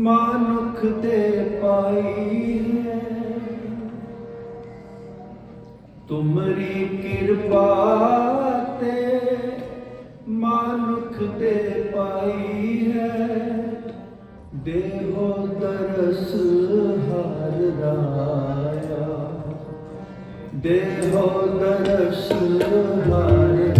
ਮਨੁੱਖ ਤੇ ਪਾਈ ਹੈ। ਤੁਮਰੀ ਕਿਰਪਾ ਤੇ ਮਨੁੱਖ ਤੇ ਪਾਈ ਹੈ। ਦੇਹੋ ਦਰਸ ਹਰ ਰਾਇਆ। ਦੇਹੋ ਦਰਸ ਹਰ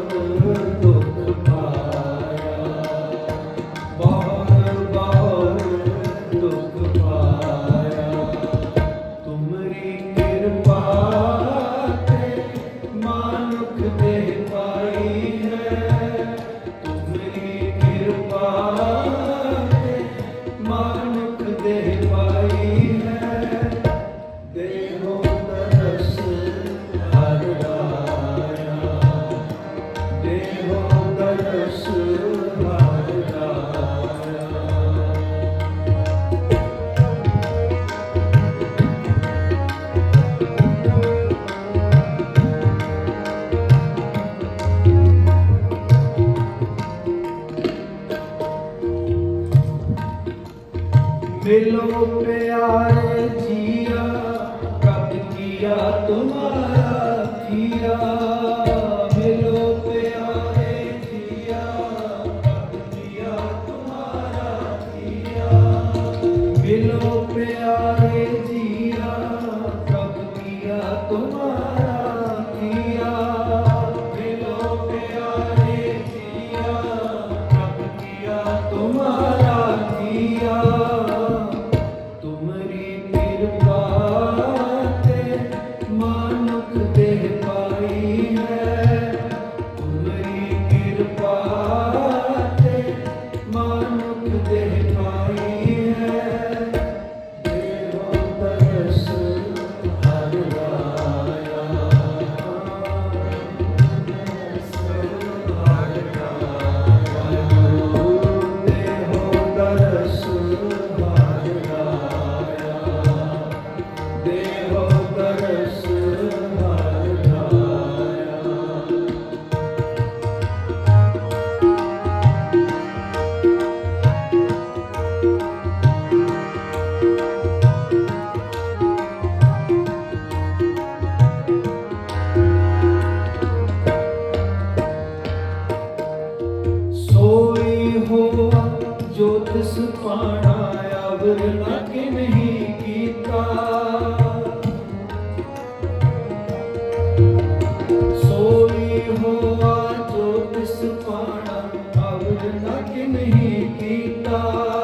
তোমার मिलो प्यारे जिया कब किया तुम्हारा किया मिलो प्यारे जिया कब किया तुम्हारा किया मिलो प्यारे जिया ਤਿਆਗ ਨਹੀਂ ਕੀਤਾ।